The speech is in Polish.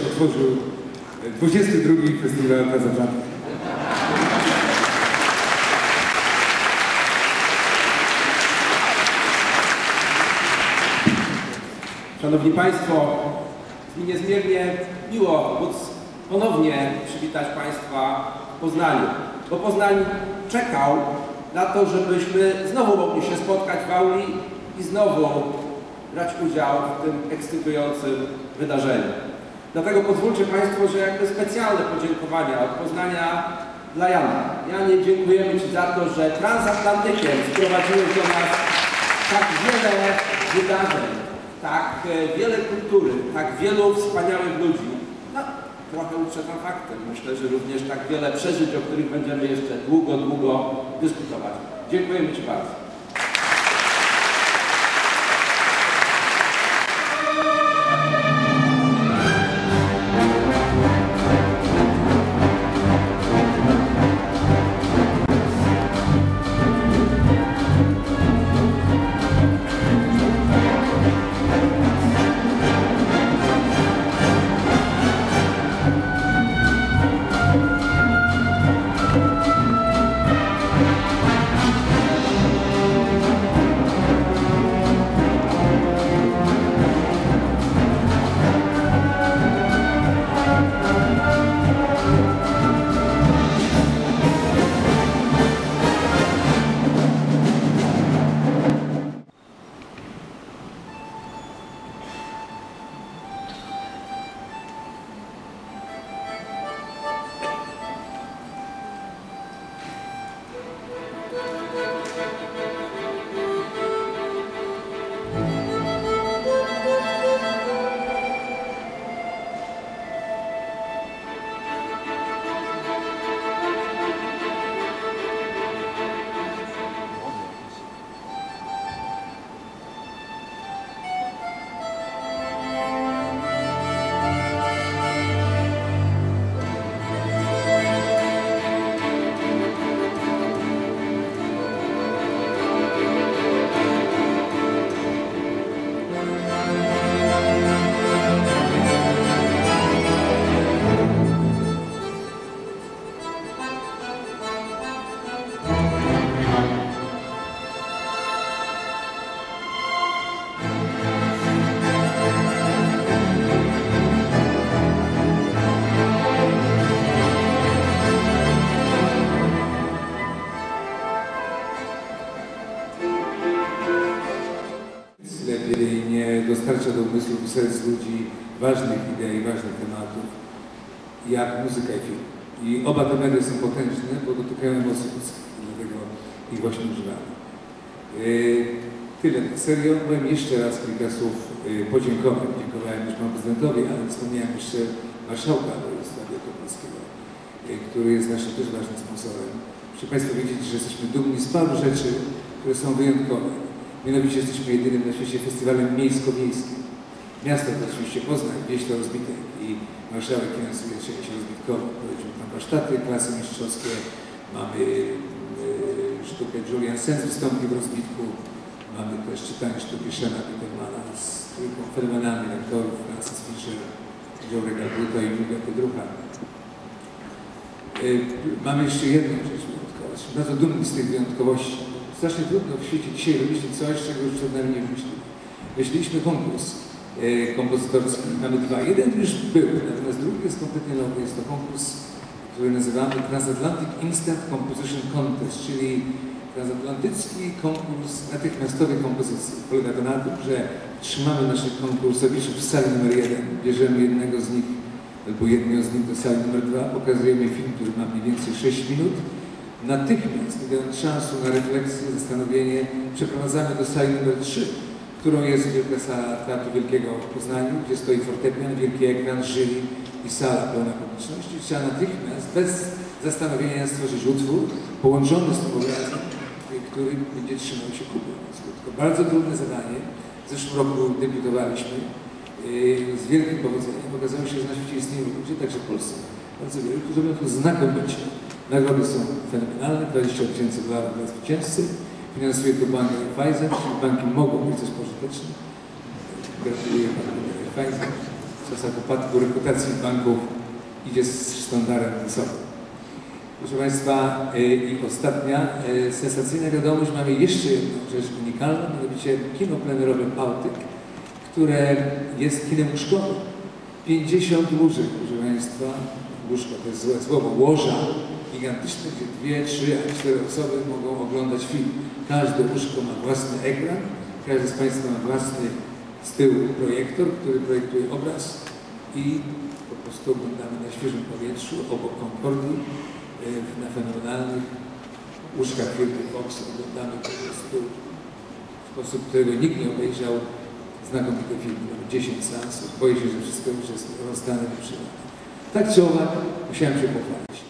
otworzył 22 Festiwal Transatlantyk. Szanowni Państwo, mi niezmiernie miło móc ponownie przywitać Państwa w Poznaniu, bo Poznań czekał na to, żebyśmy znowu mogli się spotkać w auli i znowu brać udział w tym ekscytującym wydarzeniu. Dlatego pozwólcie Państwo, że jakby specjalne podziękowania od Poznania dla Jana. Janie, dziękujemy Ci za to, że transatlantykiem wprowadziłeś do nas tak wiele wydarzeń, tak e, wiele kultury, tak wielu wspaniałych ludzi. No, trochę uprzedzam faktem. Myślę, że również tak wiele przeżyć, o których będziemy jeszcze długo, długo dyskutować. Dziękujemy Ci bardzo. Dostarcza do umysłów i serc ludzi ważnych idei, ważnych tematów, jak muzyka i film. I oba te media są potężne, bo dotykają emocji ludzkich, dlatego ich właśnie używamy. Yy, tyle. Serio, powiem jeszcze raz kilka słów yy, podziękowań. Dziękowałem już panu prezydentowi, ale wspomniałem jeszcze marszałka województwa wielkopolskiego, yy, który jest naszym też ważnym sponsorem. Muszę Państwo wiedzieć, że jesteśmy dumni z paru rzeczy, które są wyjątkowe. Mianowicie jesteśmy jedynym na świecie festiwalem miejsko-wiejskim. Miasto to oczywiście Poznań, wieś to rozbite i marszałek finansuje część rozbitkowo. Prowadził tam warsztaty, klasy mistrzowskie, mamy e, sztukę Julian Sens wystąpi w rozbitku, mamy też czytanie sztuki Shena Petermana z trójką fenomenalnych aktorów, Francis Fisher, Joe Regaluta i Julia Piedrucha. E, mamy jeszcze jedną rzecz wyjątkową. Jesteśmy bardzo dumni z tych wyjątkowości. Strasznie trudno w świecie dzisiaj wymyślić coś, czego już przed nami nie wymyślili. Myśleliśmy konkurs e, kompozytorski. Mamy dwa. Jeden już był, natomiast drugi jest kompletnie nowy. Jest to konkurs, który nazywamy Transatlantic Instant Composition Contest, czyli transatlantycki konkurs natychmiastowej kompozycji. Polega to na tym, że trzymamy naszych konkursowiczów w sali numer jeden, bierzemy jednego z nich albo jednego z nich do sali numer dwa, pokazujemy film, który ma mniej więcej 6 minut, Natychmiast, nie dając czasu na refleksję, zastanowienie, przeprowadzamy do sali numer 3, którą jest Wielka Sala Teatru Wielkiego w Poznaniu, gdzie stoi fortepian, wielki ekran, jury i sala pełna publiczności. Trzeba natychmiast, bez zastanowienia stworzyć utwór połączony z tym obrazem, który będzie trzymał się kupy. To bardzo trudne zadanie. W zeszłym roku debiutowaliśmy yy, z wielkim powodzeniem. Okazało się, że na świecie istnieją ludzie, także w Polsce, bardzo wielu, którzy robią to znakomicie. Nagrody są fenomenalne, 20 tysięcy dolarów dla zwycięzcy. Finansuje to bank Pfizer, czyli banki mogą być też pożyteczne. Gratuluję panu Pfizer. w czasach upadku reputacji banków idzie z sztandarem wysoko. Proszę Państwa, y, i ostatnia y, sensacyjna wiadomość, mamy jeszcze jedną rzecz unikalną, mianowicie kino plenerowe Bałtyk, które jest kinem łóżkowym. 50 łóżek, proszę Państwa, łóżko to jest złe słowo, łoża gigantyczne, gdzie dwie, trzy, a cztery osoby mogą oglądać film. Każde łóżko ma własny ekran, każdy z Państwa ma własny z tyłu projektor, który projektuje obraz i po prostu oglądamy na świeżym powietrzu, obok Concordii, y, na fenomenalnych łóżkach firmy Fox oglądamy po prostu w sposób, którego nikt nie obejrzał znakomite filmy, mamy 10 seansów. Boję się, że wszystko już jest rozdane i. Tak czy owak, musiałem się pochwalić.